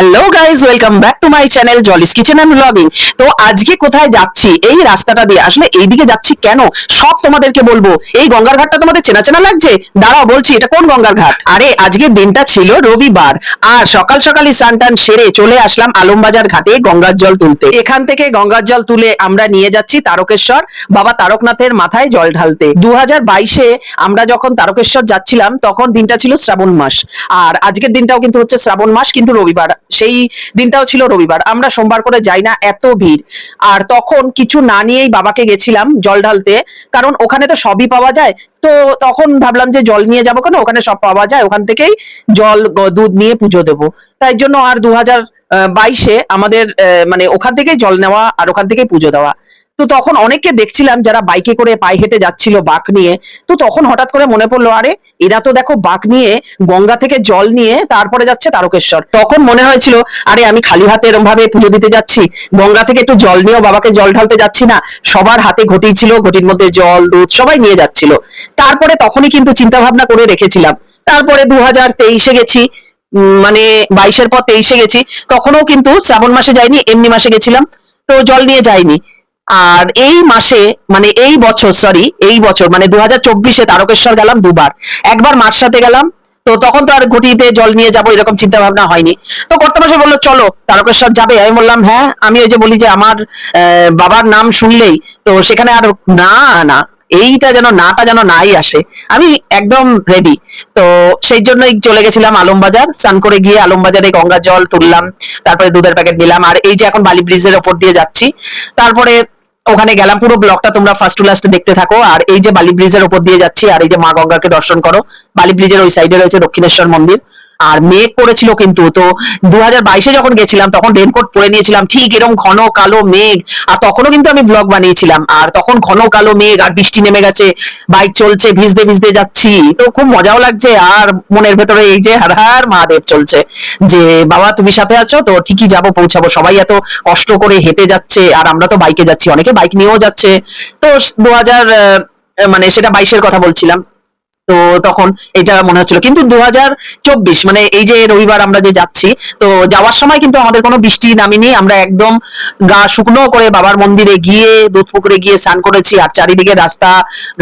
Hello guys welcome back to my channel Jolly's kitchen and blogging তো আজকে কোথায় যাচ্ছি? এই রাস্তাটা দিয়ে। আসলে এইদিকে যাচ্ছি কেন? সব তোমাদেরকে বলব। এই গঙ্গার ঘাটটা তোমাদের চেনা চেনা লাগছে? দাঁড়াও বলছি, এটা কোন গঙ্গার ঘাট? আরে আজকের দিনটা ছিল রবিবার। আর সকাল সকালই টান সেরে চলে আসলাম আলমবাজার ঘাটে গঙ্গার জল তুলতে। এখান থেকে গঙ্গার জল তুলে আমরা নিয়ে যাচ্ছি তারকেশ্বর, বাবা তারকনাথের মাথায় জল ঢালতে। দু হাজার বাইশে আমরা যখন তারকেশ্বর যাচ্ছিলাম, তখন দিনটা ছিল শ্রাবণ মাস। আর আজকের দিনটাও কিন্তু হচ্ছে শ্রাবণ মাস, কিন্তু রবিবার। সেই দিনটাও ছিল রবিবার। আমরা সোমবার করে যাই না, এত ভিড়। আর তখন কিছু না নিয়েই বাবাকে গেছিলাম জল ঢালতে। কারণ ওখানে তো সবই পাওয়া যায়। তো তখন ভাবলাম যে জল নিয়ে যাব কেন? ওখানে সব পাওয়া যায়। ওখান থেকেই জল দুধ নিয়ে পুজো দেবো। তাই জন্য আর দু হাজার বাইশে আমাদের মানে ওখান থেকেই জল নেওয়া আর ওখান থেকেই পুজো দেওয়া। তো তখন অনেককে দেখছিলাম যারা বাইকে করে পায়ে হেঁটে যাচ্ছিল বাঁক নিয়ে। তো তখন হঠাৎ করে মনে পড়ল, আরে, এরা তো দেখো বাঁক নিয়ে গঙ্গা থেকে জল নিয়ে তারপরে যাচ্ছে তারকেশ্বর। তখন মনে হয়েছিল, আরে, আমি খালি হাতে এরম ভাবে পুজো দিতে যাচ্ছি। গঙ্গা থেকে একটু জল নিয়েও বাবাকে জল ঢালতে যাচ্ছি না। সবার হাতে ঘটি ছিল, ঘটির মধ্যে জল, দুধ সবাই নিয়ে যাচ্ছিল। তারপরে তখনই কিন্তু চিন্তা ভাবনা করে রেখেছিলাম। তারপরে দু হাজার তেইশে গেছি মানে বাইশের পর তেইশে গেছি। তখনও কিন্তু শ্রাবণ মাসে যাইনি, এমনি মাসে গেছিলাম। তো জল নিয়ে যাইনি। আর এই মাসে মানে এই বছর সরি এই বছর মানে দু হাজার চব্বিশে তারকেশ্বর গেলাম দুবার। একবার মার সাথে গেলাম, তো তখন তো আর ঘটিতে জল নিয়ে যাব, এরকম চিন্তা ভাবনা হয়নি। তো কর্তামাসে বলল, চলো, তারকেশ্বর যাবে। আমি বললাম হ্যাঁ। আমি ওই যে বলি যে, আমার বাবার নাম শুনলেই। তো সেখানে আর না না, এইটা যেন, নাটা যেন নাই আসে। আমি একদম রেডি তো সেই জন্যই চলে গেছিলাম আলমবাজার। স্নান করে গিয়ে আলমবাজারে গঙ্গা জল তুললাম, তারপরে দুধের প্যাকেট নিলাম। আর এই যে এখন বালি ব্রিজের ওপর দিয়ে যাচ্ছি, তারপরে ওখানে গেলাম, পুরো ব্লগটা তোমরা ফার্স্ট টু লাস্ট দেখতে থাকো। আর এই যে বালি ব্রিজের উপর দিয়ে যাচ্ছি, আর এই যে মা গঙ্গাকে দর্শন করো, বালি ব্রিজের ওই সাইডে রয়েছে দক্ষিণেশ্বর মন্দির। আর মেঘ করেছিল কিন্তু। তো দু হাজার বাইশে যখন গেছিলাম, তখন রেনকোট পরে নিয়েছিলাম, ঠিক এরকম ঘন কালো মেঘ। আর তখনও কিন্তু আমি ব্লগ বানিয়েছিলাম। আর তখন ঘন কালো মেঘ, আর বৃষ্টি নেমে গেছে বাইক চলছে, ভিজতে ভিজতে যাচ্ছি। তো খুব মজাও লাগছে, আর মনের ভেতরে এই যে হার হার মহাদেব চলছে। যে, বাবা, তুমি সাথে আছো? তো ঠিকই যাব, পৌঁছাবো। সবাই এত কষ্ট করে হেঁটে যাচ্ছে, আর আমরা তো বাইকে যাচ্ছি। অনেকে বাইক নিয়েও যাচ্ছে। তো দু হাজার মানে সেটা বাইশের কথা বলছিলাম। তো তখন এটা মনে হচ্ছিল। কিন্তু দু হাজার চব্বিশ মানে এই যে রবিবার আমরা যে যাচ্ছি, তো যাওয়ার সময় কিন্তু আমাদের কোনো বৃষ্টি নামিনি। আমরা একদম গা শুকনো করে বাবার মন্দিরে গিয়ে, দুধ পুকুরে গিয়ে স্নান করেছি। আর চারিদিকে রাস্তা,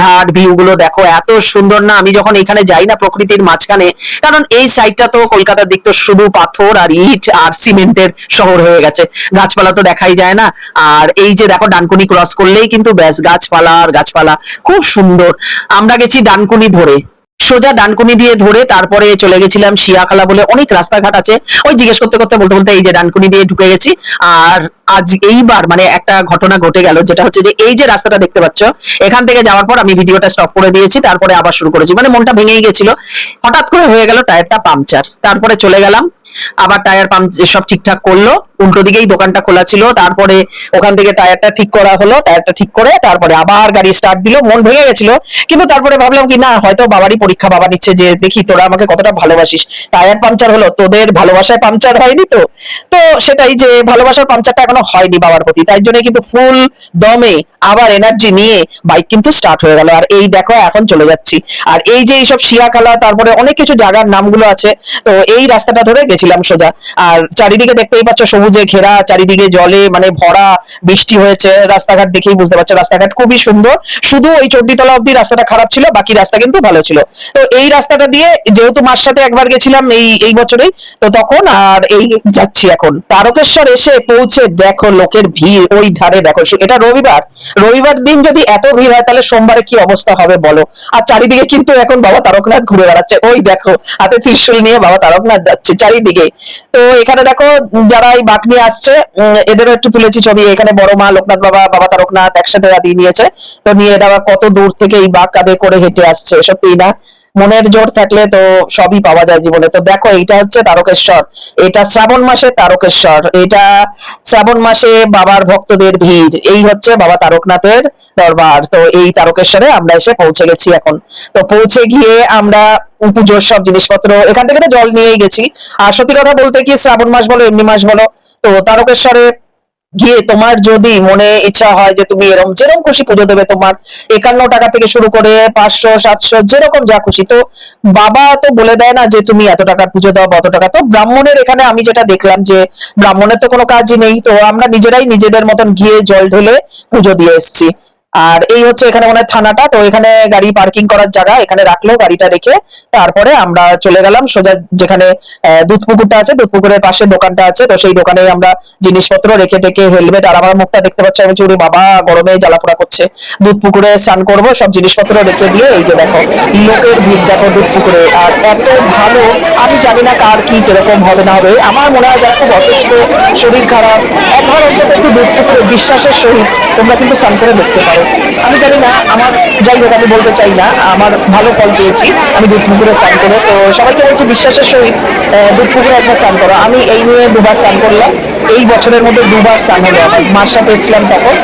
ঘাট ভিউ গুলো দেখো, এত সুন্দর না। আমি যখন এখানে যাই না প্রকৃতির মাঝখানে, কারণ এই সাইডটা তো কলকাতার দিক তো শুধু পাথর আর ইট আর সিমেন্টের শহর হয়ে গেছে। গাছপালা তো দেখাই যায় না। আর এই যে দেখো, ডানকুনি ক্রস করলেই কিন্তু ব্যাস, গাছপালা আর গাছপালা। খুব সুন্দর। আমরা গেছি ডানকুনি ধরে। সোজা ডানকুনি দিয়ে ধরে তারপরে চলে গেছিলাম শিয়াখালা বলে অনেক রাস্তাঘাট আছে। ওই জিজ্ঞেস করতে করতে বলতে বলতে এই যে ডানকুনি দিয়ে ঢুকে গেছি। আর আজ এইবার মানে একটা ঘটনা ঘটে গেল, যেটা হচ্ছে যে এই যে রাস্তাটা দেখতে পাচ্ছ, এখান থেকে যাওয়ার পর আমি ভিডিওটা স্টপ করে দিয়েছি, তারপরে আবার শুরু করেছি। মানে মনটা ভেঙেই গেছিল। হঠাৎ করে হয়ে গেল টায়ারটা পাংচার। তারপরে চলে গেলাম, আবার টায়ার পাম্প সব ঠিকঠাক করল। উল্টো দিকেই দোকানটা খোলা ছিল, তারপরে ওখান থেকে টায়ারটা ঠিক করা হলো, টায়ারটা ঠিক করে তারপরে আবার গাড়ি স্টার্ট দিল। মন ভেঙে গেছিল, কিন্তু তারপরে ভাবলাম কি, না, হয়তো বাবারই পরীক্ষা, বাবা নিচ্ছে যে, দেখি, তোরা আমাকে কতটা ভালোবাসিস। টায়ার পাংচার হলো, তোদের ভালোবাসায় পাংচার হয়নি তো? তো সেটাই যে, ভালোবাসার পাংচারটা এখনও হয়নি বাবার প্রতি। তাই জন্য কিন্তু ফুল দমে আবার এনার্জি নিয়ে বাইক কিন্তু স্টার্ট হয়ে গেল। আর এই দেখো, এখন চলে যাচ্ছি। আর এই যে এইসব শিয়াখালা, তারপরে অনেক কিছু জায়গার নামগুলো আছে, তো এই রাস্তাটা ধরে গেছিলাম সোজা। আর চারিদিকে দেখতেই পাচ্ছ সবুজে ঘেরা, চারিদিকে জলে মানে ভরা বৃষ্টি হয়েছে। রাস্তাঘাট দেখেই বুঝতে পারছ, রাস্তাঘাট খুবই সুন্দর। শুধু ওই চণ্ডীতলা অব্দি রাস্তাটা খারাপ ছিল, বাকি রাস্তা কিন্তু ভালো ছিল। তো এই রাস্তাটা দিয়ে যেহেতু মার সাথে একবার গেছিলাম এই এই বছরেই, তো তখন আর এই যাচ্ছি এখন। তারকেশ্বর এসে পৌঁছে দেখো লোকের ভিড় ওই ধারে দেখো এটা রবিবার। রবিবার দিন যদি এত ভিড় হয়, তাহলে সোমবারে কি অবস্থা হবে বলো? আর চারিদিকে কিন্তু এখন বাবা তারকনাথ ঘুরে বেড়াচ্ছে, ওই দেখো, হাতে ত্রিশূল নিয়ে বাবা তারকনাথ যাচ্ছে চারিদিকে। তো এখানে দেখো, যারা এই বাঘ নিয়ে আসছে এদেরও একটু তুলেছি ছবি, এখানে বড় মা, লোকনাথ বাবা বাবা তারকনাথ একসাথে দিয়ে নিয়েছে। তো নিয়ে এরা কত দূর থেকে এই বাঘ কাঁধে করে হেঁটে আসছে সত্যি না? মনের জোর থাকলে তো সবই পাওয়া যায় জীবনে। তো দেখো, এইটা হচ্ছে তারকেশ্বর। এটা শ্রাবণ মাসে তারকেশ্বর। এটা শ্রাবণ মাসে বাবার ভক্তদের ভিড়। এই হচ্ছে বাবা তারকনাথের দরবার। তো এই তারকেশ্বরে আমরা এসে পৌঁছে গেছি এখন। তো পৌঁছে গিয়ে আমরা পুজোর সব জিনিসপত্র, এখান থেকে তো জল নিয়েই গেছি। আর সত্যি কথা বলতে কি শ্রাবণ মাস বলো, এমনি মাস বলো, তো তারকেশ্বরে গিয়ে তোমার যদি মনে ইচ্ছা হয় যে তুমি এরকম যেরকম খুশি পুজো দেবে তোমার, একান্ন টাকা থেকে শুরু করে পাঁচশো, সাতশো, যেরকম যা খুশি। তো বাবা তো বলে দেয় না যে তুমি এত টাকার পুজো দাও অত টাকা। তো ব্রাহ্মণের এখানে আমি যেটা দেখলাম যে ব্রাহ্মণের তো কোনো কাজই নেই, তো আমরা নিজেরাই নিজেদের মতন গিয়ে জল ঢেলে পুজো দিয়ে এসেছি। আর এই হচ্ছে এখানে মনে হয় থানাটা, তো এখানে গাড়ি পার্কিং করার জায়গা, এখানে রাখল গাড়িটা রেখে। তারপরে আমরা চলে গেলাম সোজা যেখানে দুধ পুকুরটা আছে দুধ পুকুরের পাশে দোকানটা আছে, তো সেই দোকানে আমরা জিনিসপত্র রেখে টেকে হেলমেট, আর আমার মুখটা দেখতে পাচ্ছি আমি চুরি বাবা, গরমে জ্বালাপোড়া করছে। দুধ পুকুরে স্নান করব, সব জিনিসপত্র রেখে দিয়ে এই যে দেখো, লোকের ভিড় দেখো দুধ পুকুরে আর এত ভালো, আমি জানি না কার কি কীরকম হবে না হবে। আমার মনে হয় যারা খুব অসুস্থ, শরীর খারাপ, একবার অন্তত একটু দুধ পুকুরে বিশ্বাসের সহিত তোমরা কিন্তু স্নান করে দেখতে পারো। ¡Sí! আমি জানি না, আমার যাই হোক, আমি বলতে চাই না, আমার ভালো ফল পেয়েছি, আমি দুধ পুকুরে স্নান করে। তো সবাইকে বলছি বিশ্বাসের সহিত দুধ পুকুরে একবার স্নান করো। আমি এই নিয়ে দুবার স্নান করলাম। এই বছরের মধ্যে দুবার স্নান হলো আমার। মার সাথে এসেছিলাম তখন।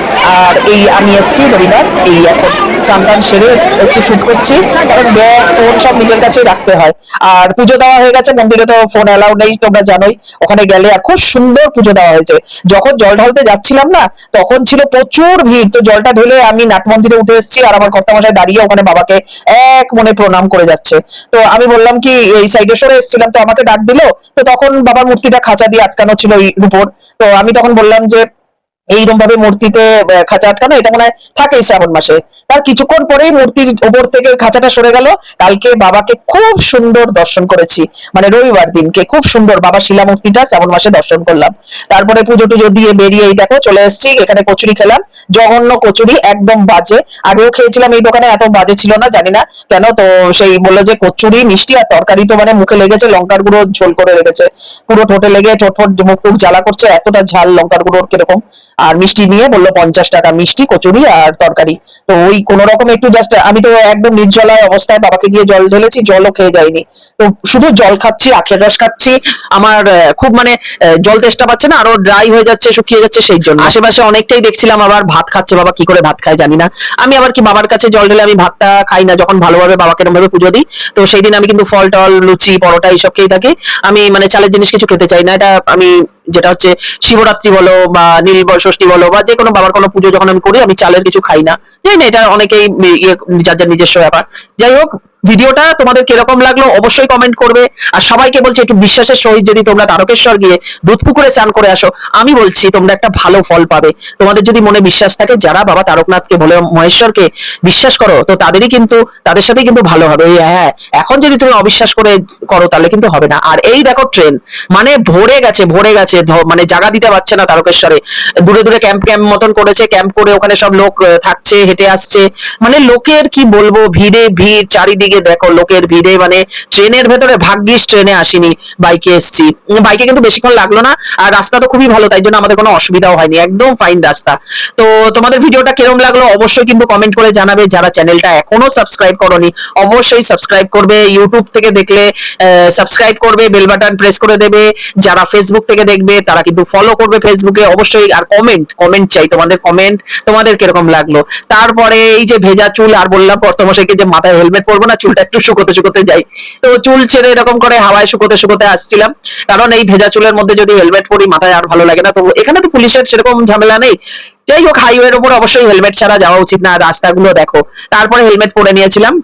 আর এই আমি এসেছি রবিবার, এই এখন স্নান টান সেরে একটু শুট করছি। কারণ ব্যাগ, ফোন সব নিজের কাছেই রাখতে হয়। আর পুজো দেওয়া হয়ে গেছে, মন্দিরে তো ফোন অ্যালাউ নেই, তোমরা জানোই। ওখানে গেলে আর খুব সুন্দর পুজো দেওয়া হয়েছে। যখন জল ঢালতে যাচ্ছিলাম না, তখন ছিল প্রচুর ভিড়। তো জলটা ঢেলে আমি নাট মন্দিরে উঠে এসেছি আর আমার কর্তামশাই দাঁড়িয়ে ওখানে বাবাকে এক মনে প্রণাম করে যাচ্ছে। তো আমি বললাম কি, এই সাইডে সরে এসেছিলাম, তো আমাকে ডাক দিল, তো তখন বাবার মূর্তিটা খাঁচা দিয়ে আটকানো ছিল ওই উপর তো আমি তখন বললাম যে এইরকম ভাবে মূর্তিতে খাঁচা আটকানো, এটা মনে হয় থাকে শ্রাবণ মাসে। তার কিছুক্ষণ পরেই মূর্তির ওপর থেকে খাঁচাটা সরে গেল। কালকে বাবাকে খুব সুন্দর দর্শন করেছি। মানে রবিবার দিনকে খুব সুন্দর বাবা শিলা মূর্তিটা শ্রাবণ মাসে দর্শন করলাম। তারপরে পুজো টুজো দিয়ে বেরিয়ে এই দেখো চলে এসেছি, এখানে কচুরি খেলাম। জঘন্য কচুরি, একদম বাজে। আগেও খেয়েছিলাম এই দোকানে, এত বাজে ছিল না, জানি না কেন। তো সেই বলল যে কচুরি, মিষ্টি আর তরকারি তো মানে মুখে লেগেছে, লঙ্কার গুঁড়ো ঝোল করে রেখেছে। পুরো ঠোঁটে লেগে ঠোঁট ঠোঁট মুখ জ্বালা করছে, এতটা ঝাল লঙ্কার গুঁড়োর কীরকম। আর মিষ্টি নিয়ে বলল পঞ্চাশ টাকা মিষ্টি, কচুরি আর তরকারি। তো ওই কোন রকম একটু জাস্ট আমি তো একদম নির্জলায় অবস্থায় বাবাকে গিয়ে জল ঢেলেছি, জলও খেয়ে যাইনি। তো শুধু জল খাচ্ছি, আখের রস খাচ্ছি, আমার খুব মানে জল তেষ্টা পাচ্ছে না, আরও ড্রাই হয়ে যাচ্ছে, শুকিয়ে যাচ্ছে সেই জন্য। আশেপাশে অনেকটাই দেখছিলাম আবার ভাত খাচ্ছে, বাবা কি করে ভাত খায় জানি না। আমি আবার কি বাবার কাছে জল ঢেলে আমি ভাতটা খাই না, যখন ভালোভাবে বাবাকে এরকম ভাবে পুজো দিই, তো সেই দিন আমি কিন্তু ফল টল, লুচি, পরোটা এইসব খেয়ে থাকি। আমি মানে চালের জিনিস কিছু খেতে চাই না, এটা আমি যেটা হচ্ছে শিবরাত্রি বলো বা নীল ষষ্ঠী বলো বা যে কোনো বাবার কোনো পুজো যখন আমি করি, আমি চালের কিছু খাই না। জানি না, এটা অনেকেই ইয়ে যার যার নিজস্ব ব্যাপার। যাই হোক ভিডিওটা তোমাদের কীরকম লাগল অবশ্যই কমেন্ট করবে। আর সবাইকে বলছি, একটু বিশ্বাসের সহিত যদি তোমরা তারকেশ্বর গিয়ে দুধ পুকুরে স্নান করে আসো, আমি বলছি তোমরা একটা ভালো ফল পাবে। তোমাদের যদি মনে বিশ্বাস থাকে, যারা বাবা তারকনাথকে বলে মহেশ্বরকে বিশ্বাস করো, তো তাদেরই কিন্তু, তাদের সাথে কিন্তু ভালো হবে। হ্যাঁ এখন যদি তুমি অবিশ্বাস করে করো, তাহলে কিন্তু হবে না। আর এই দেখো ট্রেন মানে ভরে গেছে ভরে গেছে মানে জায়গা দিতে পারছে না তারকেশ্বরে। দূরে দূরে ক্যাম্প ক্যাম্প মতন করেছে ক্যাম্প করে ওখানে সব লোক থাকছে, হেঁটে আসছে। মানে লোকের কি বলব, ভিড়ে ভিড়, চারিদিকে দেখো, লোকের ভিড়ে মানে ট্রেনের ভেতরে ভাগ্যিস ট্রেনে আসিনি বাইকে এসছি। বাইকে কিন্তু বেশিক্ষণ লাগল না, আর রাস্তা তো খুবই ভালো, তাই জন্য আমাদের কোনো অসুবিধাও হয়নি, একদম ফাইন রাস্তা। তো তোমাদের ভিডিওটা কিরম লাগল অবশ্যই কিন্তু কমেন্ট করে জানাবে, যারা চ্যানেলটা এখনও সাবস্ক্রাইব করনি, অবশ্যই সাবস্ক্রাইব করবে ইউটিউব থেকে দেখলে সাবস্ক্রাইব করবে বেল বাটন প্রেস করে দেবে, যারা ফেসবুক থেকে দেখবে, তারা কিন্তু ফলো করবে ফেসবুকে অবশ্যই আর কমেন্ট কমেন্ট চাই তোমাদের কমেন্ট তোমাদের কীরকম লাগল। তারপরে এই যে ভেজা চুল, আর বললাম কর্তমশাইকে যে মাথায় হেলমেট পরবো না চুলটা একটু শুকোতে শুকোতে যাই। তো চুল ছেড়ে এরকম করে হাওয়ায় শুকোতে শুকোতে আসছিলাম। কারণ এই ভেজা চুলের মধ্যে যদি হেলমেট পরি, মাথায় আর ভালো লাগে না। তো এখানে তো পুলিশের সেরকম ঝামেলা নেই। যাই হোক হাইওয়ের উপর অবশ্যই হেলমেট ছাড়া যাওয়া উচিত না। রাস্তাগুলো দেখো। তারপরে হেলমেট পরে নিয়েছিলাম।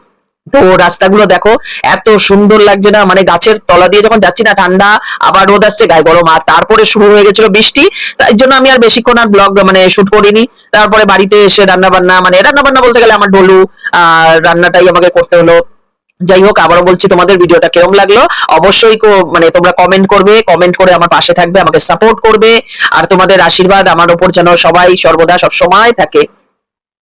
তো রাস্তাগুলো দেখো, এত সুন্দর লাগছে না। মানে গাছের তলা দিয়ে যখন যাচ্ছি না, ঠান্ডা, আবার রোদ আসছে, গায়ে গরম। আর তারপরে শুরু হয়ে গেছিল বৃষ্টি। তাই জন্য আমি আর বেশিক্ষণ আর ব্লগ মানে শুট করিনি। তারপরে বাড়িতে এসে রান্না বান্না মানে রান্না বান্না বলতে গেলে আমার ডলু আর রান্নাটাই আমাকে করতে হলো। যাই হোক আবারও বলছি, তোমাদের ভিডিওটা কেমন লাগল? অবশ্যই মানে তোমরা কমেন্ট করবে কমেন্ট করে আমার পাশে থাকবে, আমাকে সাপোর্ট করবে, আর তোমাদের আশীর্বাদ আমার ওপর যেন সবাই সর্বদা সব সময় থাকে।